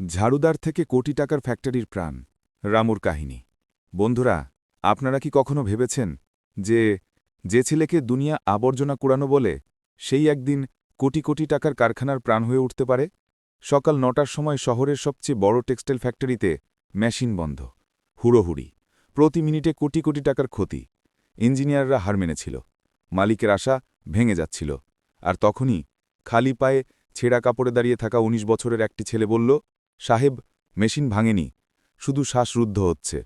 ঝাড়ুদার থেকে কোটি টাকার ফ্যাক্টরির প্রাণ। রামুর কাহিনী। বন্ধুরা, আপনারা কি কখনো ভেবেছেন যে যে ছেলেকে দুনিয়া আবর্জনা কুড়ানো বলে, সেই একদিন কোটি কোটি টাকার কারখানার প্রাণ হয়ে উঠতে পারে? সকাল নটার সময় শহরের সবচেয়ে বড় টেক্সটাইল ফ্যাক্টরিতে মেশিন বন্ধ, হুড়োহুড়ি, প্রতি মিনিটে কোটি কোটি টাকার ক্ষতি। ইঞ্জিনিয়াররা হার মেনেছিল, মালিকের আশা ভেঙে যাচ্ছিল। আর তখনই খালি পায়ে ছেঁড়া কাপড়ে দাঁড়িয়ে থাকা ১৯ বছরের একটি ছেলে বলল সাহেব, মেশিন ভাঙেনি, শুধু শ্বাসরুদ্ধ হচ্ছে।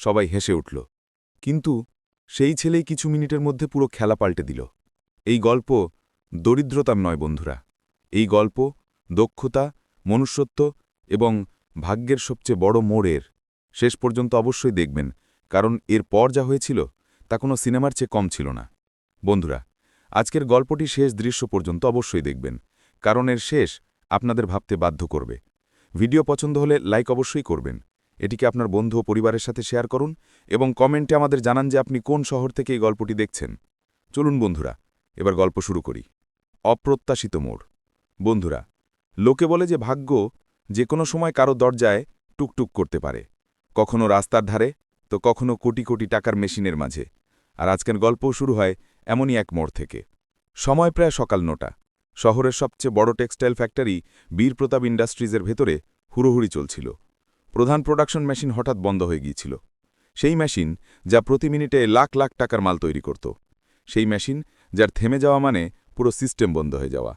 সবাই হেসে উঠল। কিন্তু সেই ছেলেই কিছু মিনিটের মধ্যে পুরো খেলা পাল্টে দিল। এই গল্প দরিদ্রতাম নয়, বন্ধুরা। এই গল্প দক্ষতা, মনুষ্যত্ব এবং ভাগ্যের সবচেয়ে বড় মোড়ের। শেষ পর্যন্ত অবশ্যই দেখবেন, কারণ এর পর যা হয়েছিল তা কোনো সিনেমার চেয়ে কম ছিল না। বন্ধুরা, আজকের গল্পটি শেষ দৃশ্য পর্যন্ত অবশ্যই দেখবেন, কারণ এর শেষ আপনাদের ভাবতে বাধ্য করবে। ভিডিও পছন্দ হলে লাইক অবশ্যই করবেন। এটিকে আপনার বন্ধু ও পরিবারের সাথে শেয়ার করুন এবং কমেন্টে আমাদের জানান যে আপনি কোন শহর থেকে এই গল্পটি দেখছেন। চলুন বন্ধুরা, এবার গল্প শুরু করি। অপ্রত্যাশিত মোড়। বন্ধুরা, লোকে বলে যে ভাগ্য যে কোনো সময় কারও দরজায় টুকটুক করতে পারে। কখনো রাস্তার ধারে, তো কখনো কোটি কোটি টাকার মেশিনের মাঝে। আর আজকের গল্পও শুরু হয় এমনই এক মোড় থেকে। সময় প্রায় সকাল নটা। শহরের সবচেয়ে বড় টেক্সটাইল ফ্যাক্টরি বীরপ্রতাপ ইন্ডাস্ট্রিজের ভেতরে হুড়োহুড়ি চলছিল। প্রধান প্রোডাকশন মেশিন হঠাৎ বন্ধ হয়ে গিয়েছিল। সেই মেশিন যা প্রতি মিনিটে লাখ লাখ টাকার মাল তৈরি করত। সেই মেশিন যার থেমে যাওয়া মানে পুরো সিস্টেম বন্ধ হয়ে যাওয়া।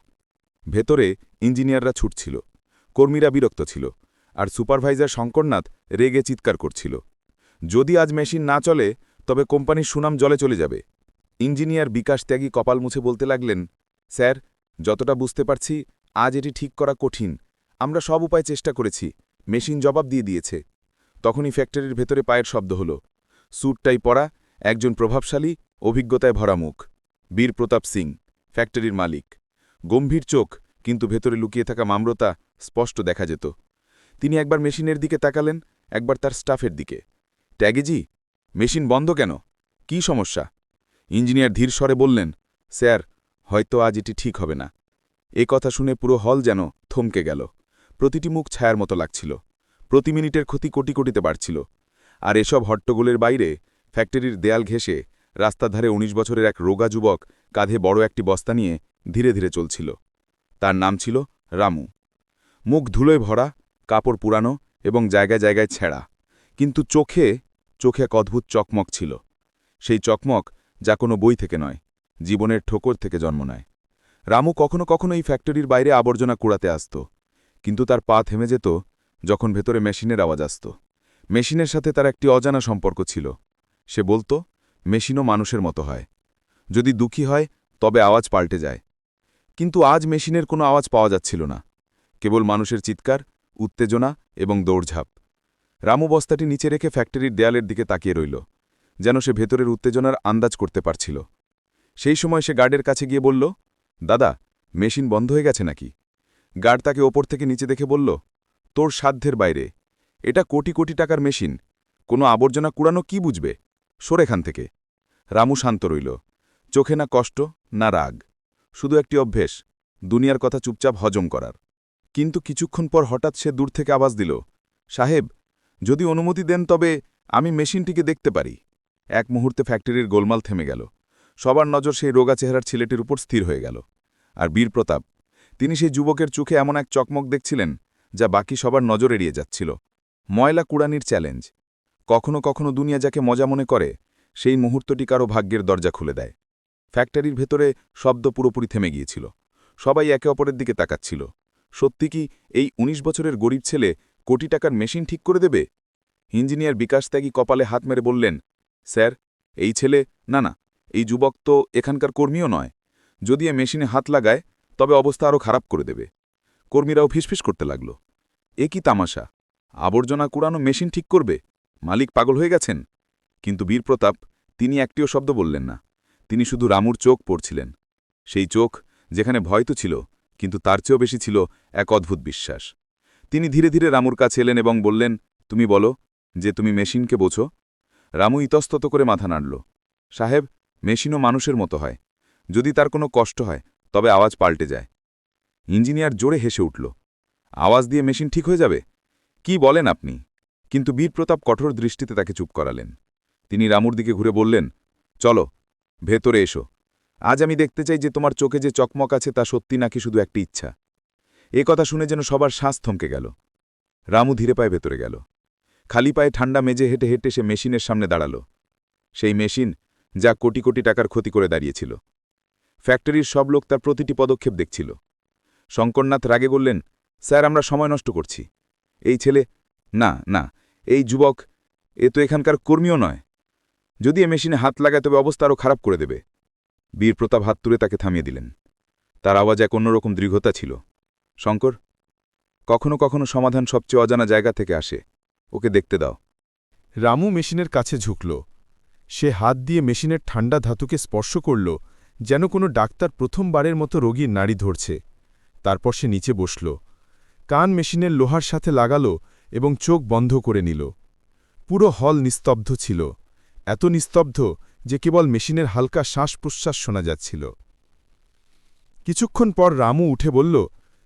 ভেতরে ইঞ্জিনিয়াররা ছুটছিল। কর্মীরা বিরক্ত ছিল আর সুপারভাইজার শঙ্করনাথ রেগে চিৎকার করছিল। যদি আজ মেশিন না চলে, তবে কোম্পানির সুনাম জলে চলে যাবে। ইঞ্জিনিয়ার বিকাশ ত্যাগী কপাল মুছে বলতে লাগলেন, স্যার যতটা বুঝতে পারছি, আজ এটি ঠিক করা কঠিন। আমরা সব উপায় চেষ্টা করেছি, মেশিন জবাব দিয়ে দিয়েছে। তখনই ফ্যাক্টরির ভেতরে পায়ের শব্দ হল। স্যুটটাই পরা, একজন প্রভাবশালী, অভিজ্ঞতায় ভরা মুখ। বীর প্রতাপ সিং, ফ্যাক্টরির মালিক। গম্ভীর চোখ, কিন্তু ভেতরে লুকিয়ে থাকা মামরতা স্পষ্ট দেখা যেত। তিনি একবার মেশিনের দিকে তাকালেন, একবার তার স্টাফের দিকে। ট্যাগেজি মেশিন বন্ধ কেন? কি সমস্যা? ইঞ্জিনিয়ার ধীর স্বরে বললেন, স্যার হয়তো আজ এটি ঠিক হবে না। এ কথা শুনে পুরো হল যেন থমকে গেল। প্রতিটি মুখ ছায়ার মতো লাগছিল। প্রতি মিনিটের ক্ষতি কোটি কোটিতে বাড়ছিল। আর এসব হট্টগোলের বাইরে ফ্যাক্টরির দেয়াল ঘেঁষে রাস্তার ধারে ১৯ বছরের এক রোগা যুবক কাঁধে বড় একটি বস্তা নিয়ে ধীরে ধীরে চলছিল। তার নাম ছিল রামু। মুখ ধুলোয় ভরা, কাপড় পুরানো এবং জায়গায় জায়গায় ছেঁড়া। কিন্তু চোখে চোখে এক অদ্ভুত চকমক ছিল। সেই চকমক যা কোনো বই থেকে নয়। জীবনের ঠোকর থেকে জন্ম নেয়। রামু কখনো কখনো এই ফ্যাক্টরির বাইরে আবর্জনা কুড়াতে আসত, কিন্তু তার পা থেমে যেত যখন ভেতরে মেশিনের আওয়াজ আসত। মেশিনের সাথে তার একটি অজানা সম্পর্ক ছিল। সে বলতো, মেশিনও মানুষের মতো হয়। যদি দুঃখী হয়, তবে আওয়াজ পাল্টে যায়। কিন্তু আজ মেশিনের কোনো আওয়াজ পাওয়া যাচ্ছিল না। কেবল মানুষের চিৎকার, উত্তেজনা এবং দৌড়ঝাঁপ। রামু বস্তাটি নিচে রেখে ফ্যাক্টরির দেয়ালের দিকে তাকিয়ে রইল, যেন সে ভেতরের উত্তেজনার আন্দাজ করতে পারছিল। সেই সময় সে গার্ডের কাছে গিয়ে বলল, দাদা, মেশিন বন্ধ হয়ে গেছে নাকি? গার্ড তাকে ওপর থেকে নিচে দেখে বলল, তোর সাধ্যের বাইরে। এটা কোটি কোটি টাকার মেশিন। কোনো আবর্জনা কুড়ানো কি বুঝবে? সরেখান থেকে। রামু শান্ত রইল। চোখে না কষ্ট, না রাগ। শুধু একটি অভ্যেস, দুনিয়ার কথা চুপচাপ হজম করার। কিন্তু কিছুক্ষণ পর হঠাৎ সে দূর থেকে আওয়াজ দিল, সাহেব, যদি অনুমতি দেন তবে আমি মেশিনটিকে দেখতে পারি। এক মুহূর্তে ফ্যাক্টরির গোলমাল থেমে গেল। সবার নজর সেই রোগা চেহারার ছেলেটির উপর স্থির হয়ে গেল। আর বীর প্রতাপ তিনি সেই যুবকের চোখে এমন এক চকমক দেখছিলেন, যা বাকি সবার নজর এড়িয়ে যাচ্ছিল। ময়লা কুড়ানির চ্যালেঞ্জ। কখনো কখনো দুনিয়া যাকে মজা মনে করে, সেই মুহূর্তটি কারও ভাগ্যের দরজা খুলে দেয়। ফ্যাক্টরির ভেতরে শব্দ পুরোপুরি থেমে গিয়েছিল। সবাই একে অপরের দিকে তাকাচ্ছিল। সত্যি কি এই ১৯ বছরের গরিব ছেলে কোটি টাকার মেশিন ঠিক করে দেবে? ইঞ্জিনিয়ার বিকাশ ত্যাগী কপালে হাত মেরে বললেন, স্যার, এই ছেলে, না না এই যুবক তো এখানকার কর্মীও নয়। যদি এ মেশিনে হাত লাগায়, তবে অবস্থা আরও খারাপ করে দেবে। কর্মীরাও ফিসফিস করতে লাগল। এ কি তামাশা? আবর্জনা কুড়ানো মেশিন ঠিক করবে? মালিক পাগল হয়ে গেছেন? কিন্তু বীরপ্রতাপ, তিনি একটিও শব্দ বললেন না। তিনি শুধু রামুর চোখ পড়ছিলেন। সেই চোখ যেখানে ভয় তো ছিল, কিন্তু তার চেয়েও বেশি ছিল এক অদ্ভুত বিশ্বাস। তিনি ধীরে ধীরে রামুর কাছে এলেন এবং বললেন, তুমি বলো যে তুমি মেশিনকে বোঝো? রামু ইতস্তত করে মাথা নাড়ল। সাহেব মেশিনও মানুষের মতো হয়। যদি তার কোনো কষ্ট হয়, তবে আওয়াজ পাল্টে যায়। ইঞ্জিনিয়ার জোরে হেসে উঠল, আওয়াজ দিয়ে মেশিন ঠিক হয়ে যাবে? কি বলেন আপনি? কিন্তু বীরপ্রতাপ কঠোর দৃষ্টিতে তাকে চুপ করালেন। তিনি রামুর দিকে ঘুরে বললেন, চলো, ভেতরে এসো। আজ আমি দেখতে চাই যে তোমার চোখে যে চকমক আছে তা সত্যি নাকি শুধু একটি ইচ্ছা। এ কথা শুনে যেন সবার শ্বাস থমকে গেল। রামু ধীরে পায়ে ভেতরে গেল। খালি পায়ে ঠান্ডা মেজে হেঁটে হেঁটে সে মেশিনের সামনে দাঁড়াল। সেই মেশিন যা কোটি কোটি টাকার ক্ষতি করে দাঁড়িয়েছিল। ফ্যাক্টরির সব লোক তার প্রতিটি পদক্ষেপ দেখছিল। শঙ্করনাথ রাগে বললেন, স্যার, আমরা সময় নষ্ট করছি। এই ছেলে, না না, এই যুবক, এ তো এখানকার কর্মীও নয়। যদি এ মেশিনে হাত লাগায় তবে অবস্থা আরও খারাপ করে দেবে। বীরপ্রতাপ হাত তুলে তাকে থামিয়ে দিলেন। তার আওয়াজ এক অন্যরকম দৃঢ়তা ছিল। শঙ্কর, কখনো কখনো সমাধান সবচেয়ে অজানা জায়গা থেকে আসে। ওকে দেখতে দাও। রামু মেশিনের কাছে ঝুঁকল। সে হাত দিয়ে মেশিনের ঠান্ডা ধাতুকে স্পর্শ করল, যেন কোনো ডাক্তার প্রথমবারের মতো রোগীর নাড়ি ধরছে। তারপর সে নিচে বসল। কান মেশিনের লোহার সাথে লাগাল এবং চোখ বন্ধ করে নিল। পুরো হল নিস্তব্ধ ছিল। এত নিস্তব্ধ যে কেবল মেশিনের হালকা শ্বাস প্রশ্বাস শোনা যাচ্ছিল। কিছুক্ষণ পর রামু উঠে বলল,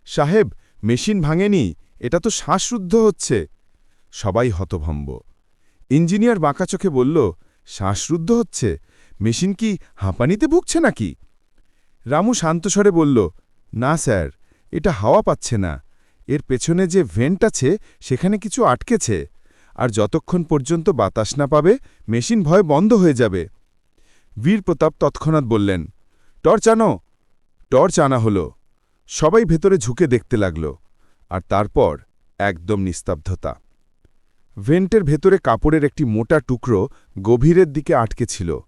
সাহেব, মেশিন ভাঙেনি, এটা তো শ্বাসরুদ্ধ হচ্ছে। সবাই হতভম্ব। ইঞ্জিনিয়ার বাঁকা চোখে বলল শ্বাসরুদ্ধ হচ্ছে? মেশিন কি হাঁপানিতে ভুগছে নাকি? রামু শান্তস্বরে বলল, না, স্যার, এটা হাওয়া পাচ্ছে না। এর পেছনে যে ভেন্ট আছে, সেখানে কিছু আটকেছে। আর যতক্ষণ পর্যন্ত বাতাস না পাবে, মেশিন ভয় বন্ধ হয়ে যাবে। বীর প্রতাপ তৎক্ষণাৎ বললেন, টর্চ আনো। টর্চ আনা হল। সবাই ভেতরে ঝুঁকে দেখতে লাগল। আর তারপর একদম নিস্তব্ধতা। ভেন্টের ভেতরে কাপড়ের একটি মোটা টুকরো গভীরের দিকে আটকে ছিল।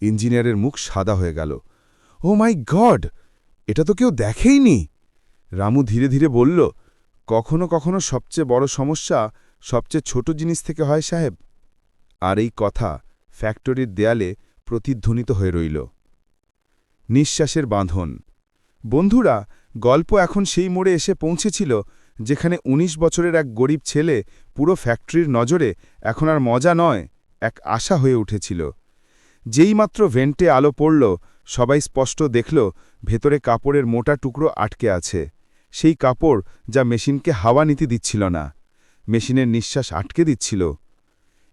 ইঞ্জিনিয়ারের মুখ সাদা হয়ে গেল। Oh my God! এটা তো কেউ দেখেইনি! রামু ধীরে ধীরে বলল, কখনো কখনো সবচেয়ে বড় সমস্যা সবচেয়ে ছোট জিনিস থেকে হয় সাহেব। আর এই কথা ফ্যাক্টরির দেয়ালে প্রতিধ্বনিত হয়ে রইল। নিঃশ্বাসের বাঁধন। বন্ধুরা, গল্প এখন সেই মোড়ে এসে পৌঁছেছিল যেখানে ১৯ বছরের এক গরিব ছেলে পুরো ফ্যাক্টরির নজরে এখন আর মজা নয়। এক আশা হয়ে উঠেছিল। যেইমাত্র ভেন্টে আলো পড়ল, সবাই স্পষ্ট দেখল, ভেতরে কাপড়ের মোটা টুকরো আটকে আছে। সেই কাপড় যা মেশিনকে হাওয়া নিতে দিচ্ছিল না, মেশিনের নিঃশ্বাস আটকে দিচ্ছিল।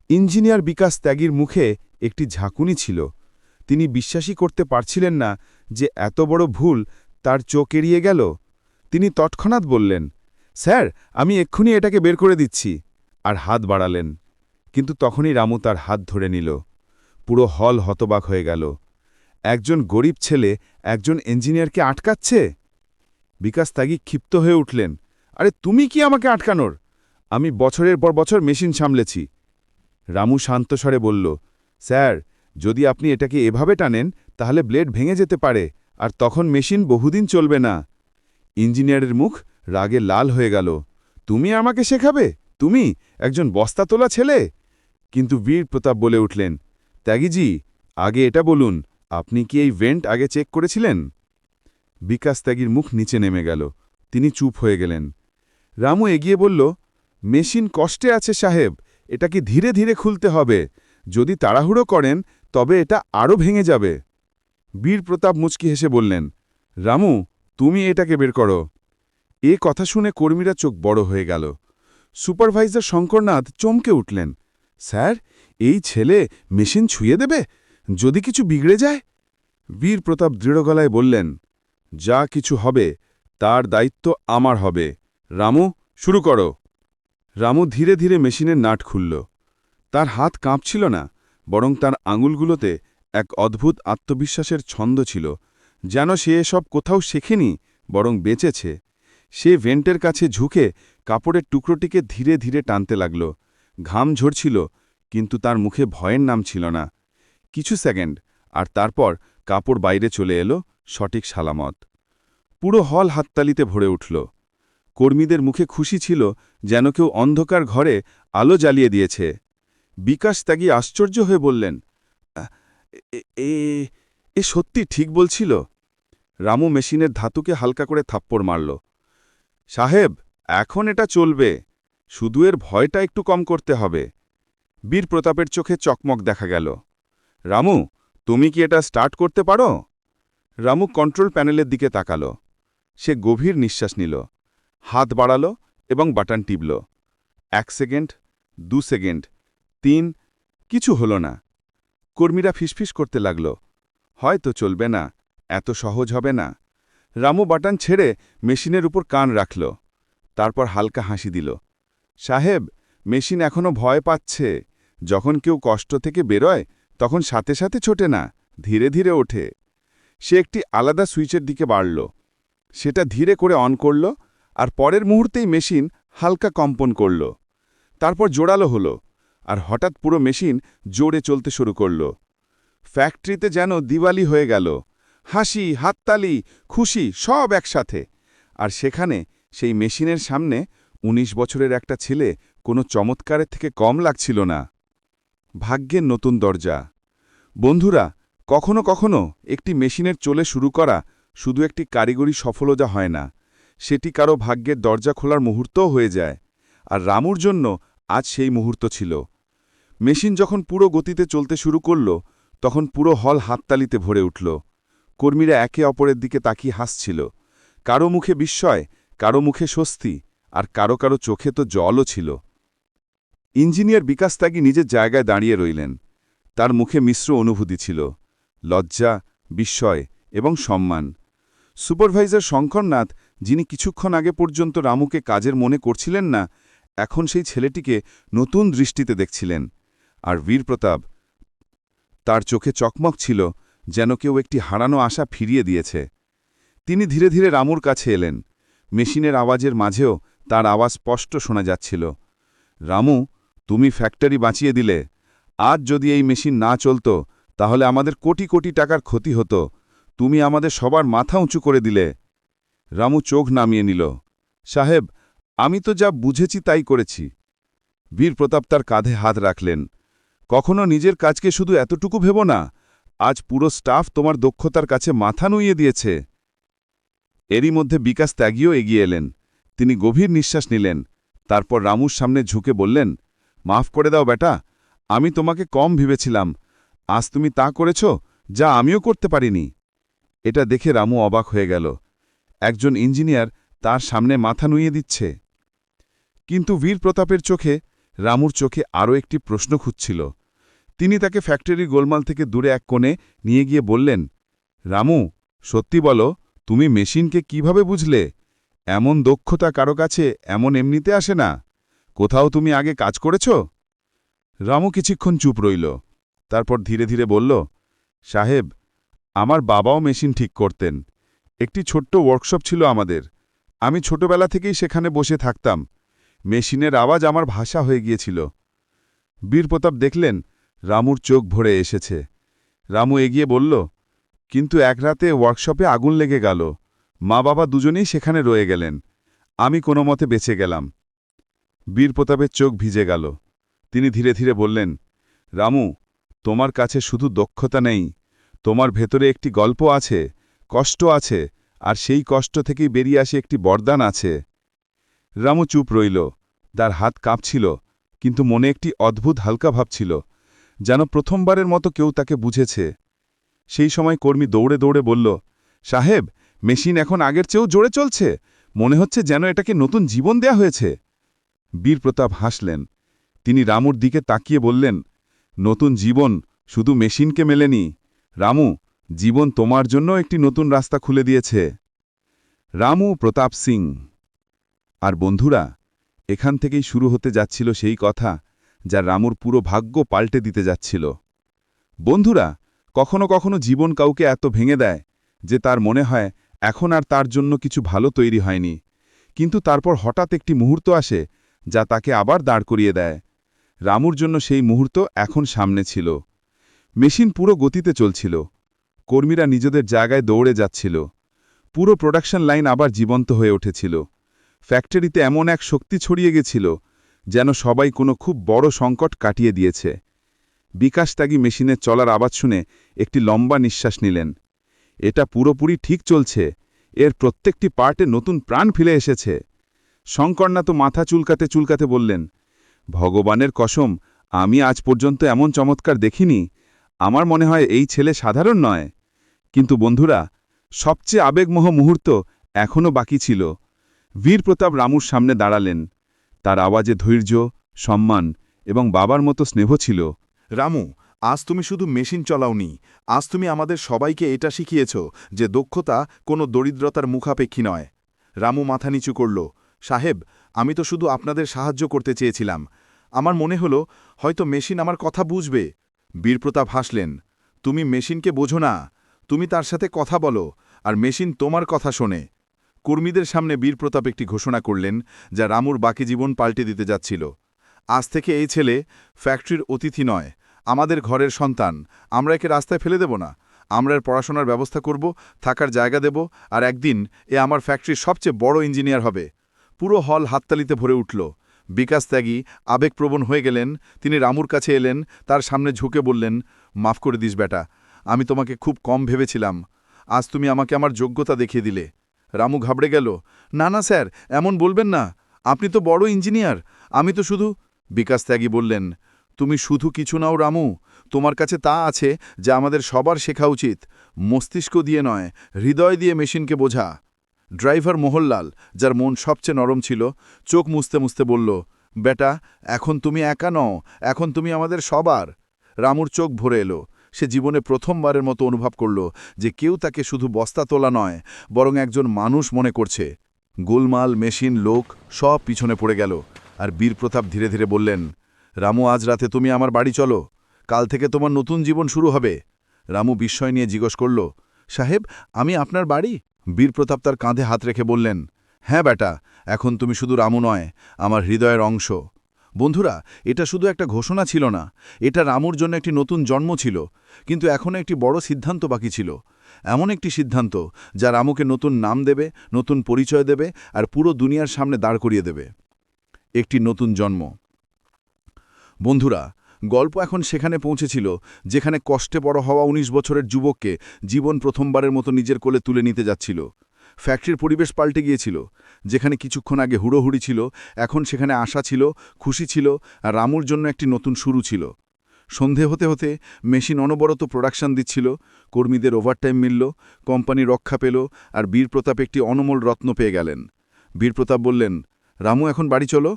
ইঞ্জিনিয়ার বিকাশ ত্যাগীর মুখে একটি ঝাঁকুনি ছিল। তিনি বিশ্বাসই করতে পারছিলেন না যে এত বড় ভুল তার চোখ এড়িয়ে গেল। তিনি তৎক্ষণাৎ বললেন, স্যার, আমি এক্ষুনি এটাকে বের করে দিচ্ছি। আর হাত বাড়ালেন। কিন্তু তখনই রামু তার হাত ধরে নিল। পুরো হল হতবাক হয়ে গেল। একজন গরিব ছেলে একজন ইঞ্জিনিয়ারকে আটকাচ্ছে? বিকাশ ত্যাগী ক্ষিপ্ত হয়ে উঠলেন, আরে তুমি কি আমাকে আটকানোর? আমি বছরের পর বছর মেশিন সামলেছি। রামু শান্তস্বরে বলল, স্যার, যদি আপনি এটাকে এভাবে টানেন, তাহলে ব্লেড ভেঙে যেতে পারে, আর তখন মেশিন বহুদিন চলবে না। ইঞ্জিনিয়ারের মুখ রাগে লাল হয়ে গেল, তুমি আমাকে শেখাবে? তুমি একজন বস্তা তোলা ছেলে? কিন্তু বীর প্রতাপ বলে উঠলেন, ত্যাগীজি, আগে এটা বলুন, আপনি কি এই ভেন্ট আগে চেক করেছিলেন? বিকাশ ত্যাগীর মুখ নিচে নেমে গেল, তিনি চুপ হয়ে গেলেন। রামু এগিয়ে বলল, মেশিন কষ্টে আছে সাহেব এটাকে ধীরে ধীরে খুলতে হবে? যদি তাড়াহুড়ো করেন, তবে এটা আরও ভেঙে যাবে। বীর প্রতাপ মুচকি হেসে বললেন, রামু, তুমি এটাকে বের করো। এ কথা শুনে কর্মীরা চোখ বড় হয়ে গেল। সুপারভাইজার শঙ্করনাথ চমকে উঠলেন। স্যার, এই ছেলে মেশিন ছুঁয়ে দেবে? যদি কিছু বিগড়ে যায়? বীর প্রতাপ দৃঢ় গলায় বললেন, যা কিছু হবে, তার দায়িত্ব আমার হবে। রামু, শুরু করো। রামু ধীরে ধীরে মেশিনের নাট খুলল। তার হাত কাঁপছিল না, বরং তার আঙুলগুলোতে এক অদ্ভুত আত্মবিশ্বাসের ছন্দ ছিল, যেন সে এসব কোথাও শেখেনি, বরং বেঁচেছে। সে ভেন্টের কাছে ঝুঁকে কাপড়ের টুকরোটিকে ধীরে ধীরে টানতে লাগল। ঘাম ঝরছিল, কিন্তু তার মুখে ভয়ের নাম ছিল না। কিছু সেকেন্ড, আর তারপর কাপড় বাইরে চলে এলো সঠিক সালামত। পুরো হল হাততালিতে ভরে উঠল। কর্মীদের মুখে খুশি ছিল যেন কেউ অন্ধকার ঘরে আলো জ্বালিয়ে দিয়েছে। বিকাশ ত্যাগী আশ্চর্য হয়ে বললেন এ- সত্যি ঠিক বলছিল? রামু মেশিনের ধাতুকে হালকা করে থাপ্পড় মারল। সাহেব, এখন এটা চলবে। শুধু এর ভয়টা একটু কম করতে হবে। বীর প্রতাপের চোখে চকমক দেখা গেল। রামু, তুমি কি এটা স্টার্ট করতে পারো? রামু কন্ট্রোল প্যানেলের দিকে তাকাল। সে গভীর নিঃশ্বাস নিল। হাত বাড়াল এবং বাটন টিপল। এক সেকেন্ড, দু সেকেন্ড, তিন, কিছু হলো না। কর্মীরা ফিসফিস করতে লাগল। হয়তো চলবে না, এত সহজ হবে না। রামু বাটন ছেড়ে মেশিনের উপর কান রাখল। তারপর হালকা হাসি দিল। সাহেব, মেশিন এখনও ভয় পাচ্ছে। যখন কেউ কষ্ট থেকে বেরোয়, তখন সাথে সাথে ছোটে না, ধীরে ধীরে ওঠে। সে একটি আলাদা সুইচের দিকে বাড়ল। সেটা ধীরে করে অন করল আর পরের মুহূর্তেই মেশিন হালকা কম্পন করল। তারপর জোড়ালো হলো আর হঠাৎ পুরো মেশিন জোরে চলতে শুরু করল। ফ্যাক্টরিতে যেন দিওয়ালি হয়ে গেল। হাসি, হাততালি, খুশি সব একসাথে। আর সেখানে সেই মেশিনের সামনে ১৯ বছরের একটা ছেলে কোনো চমৎকারের থেকে কম লাগছিল না। ভাগ্যের নতুন দরজা। বন্ধুরা, কখনো কখনো একটি মেশিনের চলে শুরু করা শুধু একটি কারিগরি সফলতা হয় না, সেটি কারও ভাগ্যের দরজা খোলার মুহূর্তও হয়ে যায়, আর রামুর জন্য আজ সেই মুহূর্ত ছিল। মেশিন যখন পুরো গতিতে চলতে শুরু করল, তখন পুরো হল হাততালিতে ভরে উঠল। কর্মীরা একে অপরের দিকে তাকিয়ে হাসছিল। কারও মুখে বিস্ময়, কারও মুখে স্বস্তি আর কারও কারও চোখে তো জলও ছিল। ইঞ্জিনিয়ার বিকাশ ত্যাগী নিজের জায়গায় দাঁড়িয়ে রইলেন। তার মুখে মিশ্র অনুভূতি ছিল, লজ্জা, বিস্ময় এবং সম্মান। সুপারভাইজার শঙ্করনাথ, যিনি কিছুক্ষণ আগে পর্যন্ত রামুকে কাজের মনে করছিলেন না, এখন সেই ছেলেটিকে নতুন দৃষ্টিতে দেখছিলেন। আর বীরপ্রতাপ, তার চোখে চকমক ছিল, যেন কেউ একটি হারানো আশা ফিরিয়ে দিয়েছে। তিনি ধীরে ধীরে রামুর কাছে এলেন। মেশিনের আওয়াজের মাঝেও তার আওয়াজ স্পষ্ট শোনা যাচ্ছিল। রামু, তুমি ফ্যাক্টরি বাঁচিয়ে দিলে। আজ যদি এই মেশিন না চলত, তাহলে আমাদের কোটি কোটি টাকার ক্ষতি হতো। তুমি আমাদের সবার মাথা উঁচু করে দিলে। রামু চোখ নামিয়ে নিল। সাহেব, আমি তো যা বুঝেছি তাই করেছি। বীর প্রতাপ তার কাঁধে হাত রাখলেন। কখনো নিজের কাজকে শুধু এতটুকু ভেব না, আজ পুরো স্টাফ তোমার দক্ষতার কাছে মাথা নুইয়ে দিয়েছে। এরই মধ্যে বিকাশ ত্যাগীও এগিয়ে এলেন। তিনি গভীর নিঃশ্বাস নিলেন। তারপর রামুর সামনে ঝুঁকে বললেন, মাফ করে দাও বেটা, আমি তোমাকে কম ভেবেছিলাম। আজ তুমি তা করেছ যা আমিও করতে পারিনি। এটা দেখে রামু অবাক হয়ে গেল। একজন ইঞ্জিনিয়ার তার সামনে মাথা নুইয়ে দিচ্ছে। কিন্তু বীর প্রতাপের চোখে, রামুর চোখে আরও একটি প্রশ্ন খুঁজছিল। তিনি তাকে ফ্যাক্টরি গোলমাল থেকে দূরে এক কোণে নিয়ে গিয়ে বললেন, রামু, সত্যি বলো, তুমি মেশিনকে কীভাবে বুঝলে? এমন দক্ষতা কারও কাছে এমন এমনিতে আসে না। কোথাও তুমি আগে কাজ করেছ? রামু কিছুক্ষণ চুপ রইল, তারপর ধীরে ধীরে বলল, সাহেব, আমার বাবাও মেশিন ঠিক করতেন। একটি ছোট্ট ওয়ার্কশপ ছিল আমাদের। আমি ছোটবেলা থেকেই সেখানে বসে থাকতাম। মেশিনের আওয়াজ আমার ভাষা হয়ে গিয়েছিল। বীরপ্রতাপ দেখলেন, রামুর চোখ ভরে এসেছে। রামু এগিয়ে বলল, কিন্তু এক রাতে ওয়ার্কশপে আগুন লেগে গেল। মা বাবা দুজনেই সেখানে রয়ে গেলেন। আমি কোনো মতে বেঁচে গেলাম। বীরপ্রতাপের চোখ ভিজে গেল। তিনি ধীরে ধীরে বললেন, রামু, তোমার কাছে শুধু দক্ষতা নেই। তোমার ভেতরে একটি গল্প আছে, কষ্ট আছে, আর সেই কষ্ট থেকেই বেরিয়ে আসে একটি বরদান আছে। রামু চুপ রইল। তার হাত কাঁপছিল, কিন্তু মনে একটি অদ্ভুত হালকা ভাব ছিল, যেন প্রথমবারের মতো কেউ তাকে বুঝেছে। সেই সময় কর্মী দৌড়ে দৌড়ে বলল, সাহেব মেশিন এখন আগের চেয়েও জোরে চলছে। মনে হচ্ছে যেন এটাকে নতুন জীবন দেয়া হয়েছে। বীরপ্রতাপ হাসলেন। তিনি রামুর দিকে তাকিয়ে বললেন, নতুন জীবন শুধু মেশিনকে মেলেনি। রামু, জীবন তোমার জন্য একটি নতুন রাস্তা খুলে দিয়েছে। রামু প্রতাপ সিং। আর বন্ধুরা, এখান থেকেই শুরু হতে যাচ্ছিল সেই কথা যা রামুর পুরো ভাগ্য পাল্টে দিতে যাচ্ছিল। বন্ধুরা, কখনো কখনো জীবন কাউকে এত ভেঙে দেয় যে তার মনে হয় এখন আর তার জন্য কিছু ভালো তৈরি হয়নি। কিন্তু তারপর হঠাৎ একটি মুহূর্ত আসে, যা তাকে আবার দাঁড় করিয়ে দেয়। রামুর জন্য সেই মুহূর্ত এখন সামনে ছিল। মেশিন পুরো গতিতে চলছিল। কর্মীরা নিজেদের জায়গায় দৌড়ে যাচ্ছিল। পুরো প্রোডাকশন লাইন আবার জীবন্ত হয়ে উঠেছিল। ফ্যাক্টরিতে এমন এক শক্তি ছড়িয়ে গেছিল, যেন সবাই কোনো খুব বড় সংকট কাটিয়ে দিয়েছে। বিকাশ ত্যাগী মেশিনের চলার আওয়াজ শুনে একটি লম্বা নিঃশ্বাস নিলেন। এটা পুরোপুরি ঠিক চলছে। এর প্রত্যেকটি পার্টে নতুন প্রাণ ফিরে এসেছে। শঙ্করনা তো মাথা চুলকাতে চুলকাতে বললেন, ভগবানের কসম, আমি আজ পর্যন্ত এমন চমৎকার দেখিনি। আমার মনে হয় এই ছেলে সাধারণ নয়। কিন্তু বন্ধুরা, সবচেয়ে আবেগমোহ মুহূর্ত এখনও বাকি ছিল। বীর প্রতাপ রামুর সামনে দাঁড়ালেন। তার আওয়াজে ধৈর্য, সম্মান এবং বাবার মতো স্নেহ ছিল। রামু আজ তুমি শুধু মেশিন চলাওনি, আজ তুমি আমাদের সবাইকে এটা শিখিয়েছ যে দক্ষতা কোনো দরিদ্রতার মুখাপেক্ষী নয়। রামু মাথা নিচু করল, সাহেব, আমি তো শুধু আপনাদের সাহায্য করতে চেয়েছিলাম। আমার মনে হলো, হয়তো মেশিন আমার কথা বুঝবে। বীরপ্রতাপ হাসলেন, তুমি মেশিনকে বোঝো না, তুমি তার সাথে কথা বলো, আর মেশিন তোমার কথা শোনে। কর্মীদের সামনে বীরপ্রতাপ একটি ঘোষণা করলেন, যা রামুর বাকি জীবন পাল্টে দিতে যাচ্ছিল। আজ থেকে এই ছেলে ফ্যাক্টরির অতিথি নয় আমাদের ঘরের সন্তান। আমরা একে রাস্তায় ফেলে দেব না। আমরা এর পড়াশোনার ব্যবস্থা করব, থাকার জায়গা দেব, আর একদিন এ আমার ফ্যাক্টরির সবচেয়ে বড় ইঞ্জিনিয়ার হবে। পুরো হল হাততালিতে ভরে উঠল। বিকাশ ত্যাগী আবেগপ্রবণ হয়ে গেলেন, তিনি রামুর কাছে এলেন, তার সামনে ঝুঁকে বললেন, মাফ করে দিস বেটা, আমি তোমাকে খুব কম ভেবেছিলাম। আজ তুমি আমাকে আমার যোগ্যতা দেখিয়ে দিলে রামু ঘাবড়ে গেল, না না, স্যার, এমন বলবেন না। আপনি তো বড় ইঞ্জিনিয়ার, আমি তো শুধু বিকাশ ত্যাগী বললেন তুমি শুধু কিছু নাও, রামু। তোমার কাছে তা আছে যা আমাদের সবার শেখা উচিত। মস্তিষ্ক দিয়ে নয়, হৃদয় দিয়ে মেশিনকে বোঝা। ড্রাইভার মোহনলাল, যার মন সবচেয়ে নরম ছিল, চোখ মুছতে মুছতে বলল, বেটা, এখন তুমি একা নও, এখন তুমি আমাদের সবার। রামুর চোখ ভরে এলো। সে জীবনে প্রথমবারের মতো অনুভব করল যে কেউ তাকে শুধু বস্তা তোলা নয়, বরং একজন মানুষ মনে করছে। গোলমাল, মেশিন, লোক সব পিছনে পড়ে গেল, আর বীরপ্রতাপ ধীরে ধীরে বললেন রামু, আজ রাতে তুমি আমার বাড়ি চলো। কাল থেকে তোমার নতুন জীবন শুরু হবে। রামু বিস্ময় নিয়ে জিজ্ঞেস করল, সাহেব, আমি আপনার বাড়ি? বীরপ্রতাপ তার কাঁধে হাত রেখে বললেন হ্যাঁ বেটা, এখন তুমি শুধু রামু নয়, আমার হৃদয়ের অংশ। বন্ধুরা, এটা শুধু একটা ঘোষণা ছিল না, এটা রামুর জন্য একটি নতুন জন্ম ছিল, কিন্তু এখনও একটি বড় সিদ্ধান্ত বাকি ছিল। এমন একটি সিদ্ধান্ত, যা রামুকে নতুন নাম দেবে, নতুন পরিচয় দেবে, আর পুরো দুনিয়ার সামনে দাঁড় করিয়ে দেবে। একটি নতুন জন্ম। বন্ধুরা, গল্প এখন সেখানে পৌঁছেছিল যেখানে কষ্টে বড় হওয়া ১৯ বছরের যুবককে জীবন প্রথমবারের মতো নিজের কোলে তুলে নিতে যাচ্ছিল। ফ্যাক্টরির পরিবেশ পাল্টে গিয়েছিল, যেখানে কিছুক্ষণ আগে হুড়োহুড়ি ছিল, এখন সেখানে আশা ছিল, খুশি ছিল, আর রামুর জন্য একটি নতুন শুরু ছিল। সন্ধে হতে হতে মেশিন অনবরত প্রোডাকশন দিচ্ছিল, কর্মীদের ওভারটাইম মিলল, কোম্পানি রক্ষা পেল, আর বীরপ্রতাপ একটি অনমোল রত্ন পেয়ে গেলেন। বীরপ্রতাপ বললেন, রামু, এখন বাড়ি চলো?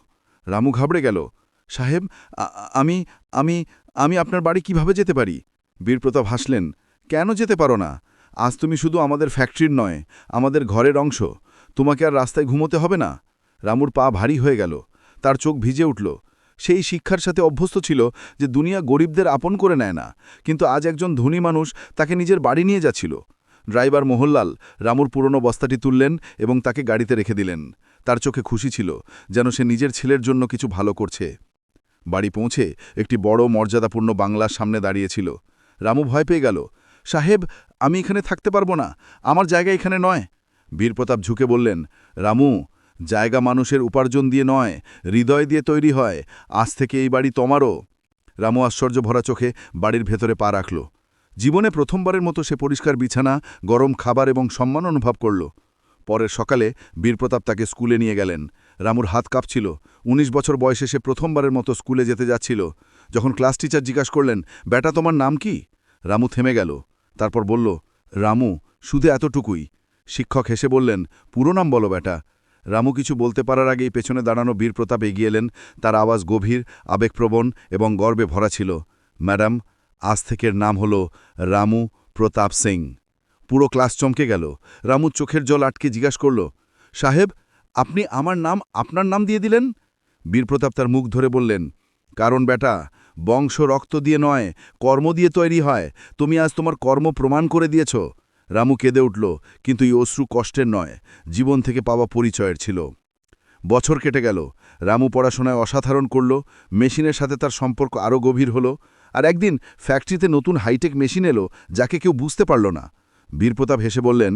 রামু ঘাবড়ে গেল সাহেব আমি আমি আমি আপনার বাড়ি কীভাবে যেতে পারি? বীরপ্রতাপ হাসলেন, কেন যেতে পারো না? আজ তুমি শুধু আমাদের ফ্যাক্টরির নয়, আমাদের ঘরের অংশ। তোমাকে আর রাস্তায় ঘুমোতে হবে না। রামুর পা ভারী হয়ে গেল, তার চোখ ভিজে উঠল। সেই শিক্ষার সাথে অভ্যস্ত ছিল যে দুনিয়া গরিবদের আপন করে নেয় না, কিন্তু আজ একজন ধনী মানুষ তাকে নিজের বাড়ি নিয়ে যাচ্ছিল। ড্রাইভার মোহনলাল রামুর পুরনো বস্তাটি তুললেন এবং তাকে গাড়িতে রেখে দিলেন। তার চোখে খুশি ছিল, যেন সে নিজের ছেলের জন্য কিছু ভালো করছে। বাড়ি পৌঁছে একটি বড় মর্যাদাপূর্ণ বাংলার সামনে দাঁড়িয়েছিল। রামু ভয় পেয়ে গেল, সাহেব, আমি এখানে থাকতে পারব না, আমার জায়গা এখানে নয়। বীরপ্রতাপ ঝুঁকে বললেন, রামু, জায়গা মানুষের উপার্জন দিয়ে নয়, হৃদয় দিয়ে তৈরি হয়, আজ থেকে এই বাড়ি তোমারও। রামু আশ্চর্য ভরা চোখে বাড়ির ভেতরে পা রাখল। জীবনে প্রথমবারের মতো সে পরিষ্কার বিছানা, গরম খাবার এবং সম্মান অনুভব করল। পরের সকালে বীরপ্রতাপ তাকে স্কুলে নিয়ে গেলেন। রামুর হাত কাঁপছিল। ১৯ বছর বয়সে সে প্রথমবারের মতো স্কুলে যেতে যাচ্ছিল। যখন ক্লাস টিচার জিজ্ঞাসা করলেন বেটা তোমার নাম কি? রামু থেমে গেল। তারপর বলল, রামু, শুধু এতটুকুই। শিক্ষক হেসে বললেন, পুরো নাম বলো বেটা রামু কিছু বলতে পারার আগেই পেছনে দাঁড়ানো বীরপ্রতাপ এগিয়ে এলেন। তার আওয়াজ গভীর, আবেগপ্রবণ এবং গর্বে ভরা ছিল। ম্যাডাম, আজ থেকের নাম হল রামু প্রতাপ সিং। পুরো ক্লাস চমকে গেল। রামু চোখের জল আটকে জিজ্ঞাসা করল, সাহেব আপনি আমার নাম আপনার নাম দিয়ে দিলেন? বীরপ্রতাপ তার মুখ ধরে বললেন, কারণ বেটা, বংশ রক্ত দিয়ে নয়, কর্ম দিয়ে তৈরি হয়। তুমি আজ তোমার কর্ম প্রমাণ করে দিয়েছ। রামু কেঁদে উঠল, কিন্তু এই অশ্রু কষ্টের নয়, জীবন থেকে পাওয়া পরিচয়ের ছিল। বছর কেটে গেল, রামু পড়াশোনায় অসাধারণ করল, মেশিনের সাথে তার সম্পর্ক আরও গভীর হলো, আর একদিন ফ্যাক্টরিতে নতুন হাইটেক মেশিন এলো, যাকে কেউ বুঝতে পারল না। বীরপ্রতাপ হেসে বললেন,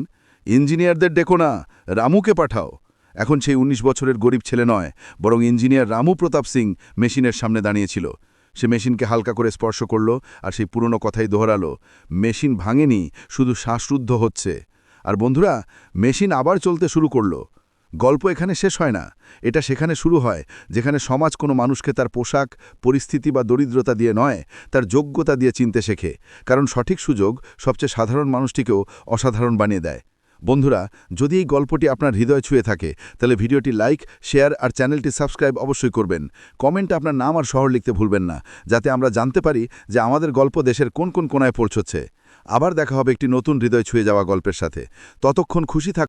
ইঞ্জিনিয়ারদের ডেকো না, রামুকে পাঠাও। এখন সেই ১৯ বছরের গরিব ছেলে নয়, বরং ইঞ্জিনিয়ার রামু প্রতাপ সিং মেশিনের সামনে দাঁড়িয়েছিল। সে মেশিনকে হালকা করে স্পর্শ করল আর সেই পুরনো কথাই দোহরালো, মেশিন ভাঙেনি, শুধু শ্বাসরুদ্ধ হচ্ছে। আর বন্ধুরা, মেশিন আবার চলতে শুরু করল। গল্প এখানে শেষ হয় না, এটা সেখানে শুরু হয়, যেখানে সমাজ কোনো মানুষকে তার পোশাক, পরিস্থিতি বা দরিদ্রতা দিয়ে নয়, তার যোগ্যতা দিয়ে চিনতে শেখে। কারণ সঠিক সুযোগ সবচেয়ে সাধারণ মানুষটিকেও অসাধারণ বানিয়ে দেয়। বন্ধুরা, যদি এই গল্পটি আপনার হৃদয় ছুঁয়ে থাকে, তাহলে ভিডিওটি লাইক, শেয়ার আর চ্যানেলটি সাবস্ক্রাইব অবশ্যই করবেন। কমেন্টে আপনার নাম আর শহর লিখতে ভুলবেন না, যাতে আমরা জানতে পারি যে আমাদের গল্প দেশের কোন কোন কোনায় পৌঁছচ্ছে। আবার দেখা হবে একটি নতুন হৃদয় ছুঁয়ে যাওয়া গল্পের সাথে। ততক্ষণ খুশি থাক